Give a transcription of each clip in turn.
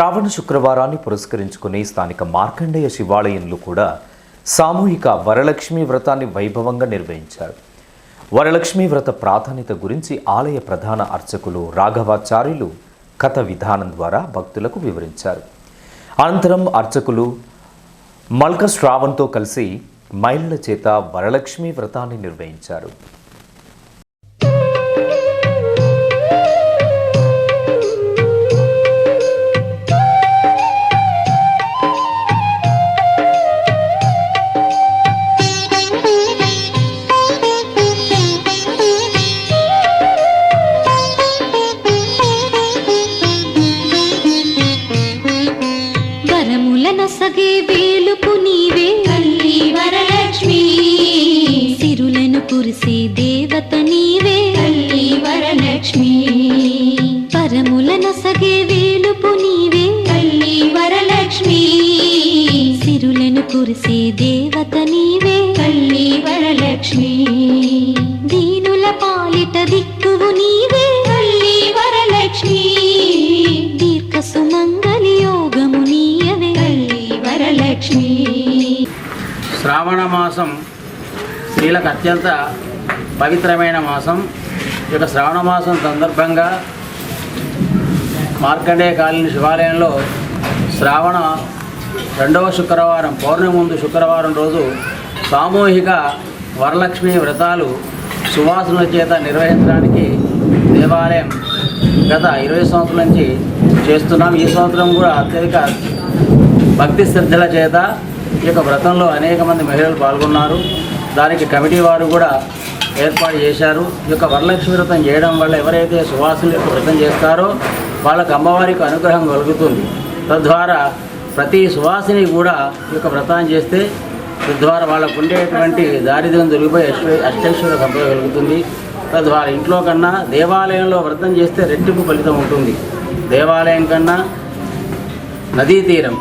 శ్రావణ శుక్రవారాన్ని పురస్కరించుకుని స్థానిక మార్కండేయ శివాలయంలో కూడా సామూహిక వరలక్ష్మి వ్రతాన్ని వైభవంగా నిర్వహించారు. వరలక్ష్మి వ్రత ప్రాధాన్యత గురించి ఆలయ ప్రధాన అర్చకులు రాఘవాచార్యులు కథ విధానం ద్వారా భక్తులకు వివరించారు. అనంతరం అర్చకులు మల్క శ్రావణ్తో కలిసి మహిళల చేత వరలక్ష్మి వ్రతాన్ని నిర్వహించారు. నసగే వేలుపు నీవే. తల్లి వరలక్ష్మి. సిరులను కురిసే దేవత నీవే. తల్లి వరలక్ష్మి. వరముల నసగే వేలుపు నీవే లక్ష్మి. శ్రావణ మాసం స్త్రీలకు అత్యంత పవిత్రమైన మాసం. ఈ యొక్క శ్రావణ మాసం సందర్భంగా మార్కండేయ కాలనీ శివాలయంలో శ్రావణ రెండవ శుక్రవారం పౌర్ణమి ముందు శుక్రవారం రోజు సామూహిక వరలక్ష్మి వ్రతాలు సువాసనల చేత నిర్వహించడానికి దేవాలయం గత ఇరవై సంవత్సరాల నుంచి చేస్తున్నాం. ఈ సంవత్సరం కూడా అత్యధిక భక్తి శ్రద్ధల చేత ఈ యొక్క వ్రతంలో అనేక మంది మహిళలు పాల్గొన్నారు. దానికి కమిటీ వారు కూడా ఏర్పాటు చేశారు. ఈ యొక్క వరలక్ష్మి వ్రతం చేయడం వల్ల ఎవరైతే సువాసులు యొక్క వ్రతం చేస్తారో వాళ్ళకు అమ్మవారికి అనుగ్రహం కలుగుతుంది. తద్వారా ప్రతి సువాసిని కూడా ఈ యొక్క వ్రతాన్ని చేస్తే తద్వారా వాళ్ళకు ఉండేటువంటి దారిద్ర్యం దొరికిపోయి అష్ట అష్టైశ్వర్య సంపద కలుగుతుంది. తద్వారా ఇంట్లో కన్నా దేవాలయంలో వ్రతం చేస్తే రెట్టింపు ఫలితం ఉంటుంది. దేవాలయం కన్నా నదీ తీరం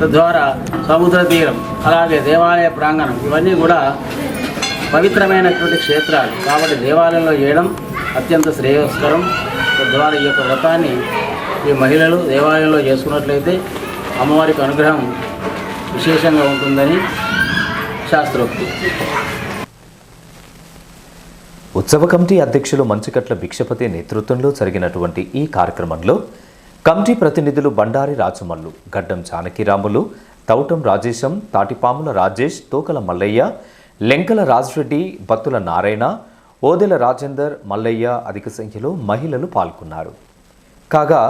తద్వారా సముద్ర తీరం అలాగే దేవాలయ ప్రాంగణం ఇవన్నీ కూడా పవిత్రమైనటువంటి క్షేత్రాలు. కాబట్టి దేవాలయంలో చేయడం అత్యంత శ్రేయస్కరం. తద్వారా ఈ యొక్క వ్రతాన్ని ఈ మహిళలు దేవాలయంలో చేసుకున్నట్లయితే అమ్మవారికి అనుగ్రహం విశేషంగా ఉంటుందని శాస్త్రోక్తి. ఉత్సవ కమిటీ అధ్యక్షులు మంచుకట్ల భిక్షపతి నేతృత్వంలో జరిగినటువంటి ఈ కార్యక్రమంలో కమిటీ ప్రతినిధులు బండారి రాజమల్లు గడ్డం జానకిరాములు తౌటం రాజేశం తాటిపాముల రాజేష్ తోకల మల్లయ్య లెంకల రాజరెడ్డి బత్తుల నారాయణ ఓదెల రాజేందర్ మల్లయ్య అధిక సంఖ్యలో మహిళలు పాల్గొన్నారు. కాగా